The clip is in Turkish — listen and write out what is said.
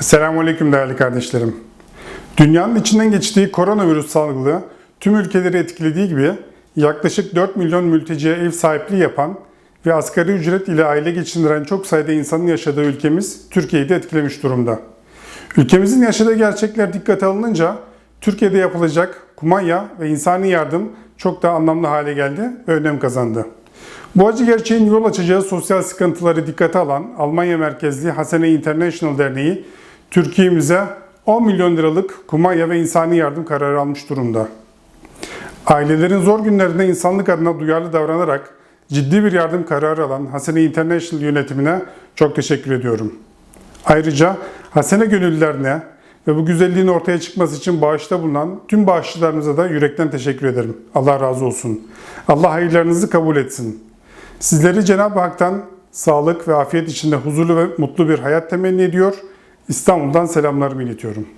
Selamünaleyküm değerli kardeşlerim. Dünyanın içinden geçtiği koronavirüs salgını tüm ülkeleri etkilediği gibi yaklaşık 4 milyon mülteciye ev sahipliği yapan ve asgari ücret ile aile geçindiren çok sayıda insanın yaşadığı ülkemiz Türkiye'yi de etkilemiş durumda. Ülkemizin yaşadığı gerçekler dikkate alınınca Türkiye'de yapılacak kumanya ve insani yardım çok daha anlamlı hale geldi ve önem kazandı. Bu acı gerçeğin yol açacağı sosyal sıkıntıları dikkate alan Almanya merkezli Hasene International Derneği Türkiye'mize 10 milyon liralık kumanya ve insani yardım kararı almış durumda. Ailelerin zor günlerinde insanlık adına duyarlı davranarak ciddi bir yardım kararı alan Hasene International yönetimine çok teşekkür ediyorum. Ayrıca Hasene gönüllülerine ve bu güzelliğin ortaya çıkması için bağışta bulunan tüm bağışçılarınıza da yürekten teşekkür ederim. Allah razı olsun. Allah hayırlarınızı kabul etsin. Sizleri Cenab-ı Hak'tan sağlık ve afiyet içinde huzurlu ve mutlu bir hayat temenni ediyor. İstanbul'dan selamlarımı iletiyorum.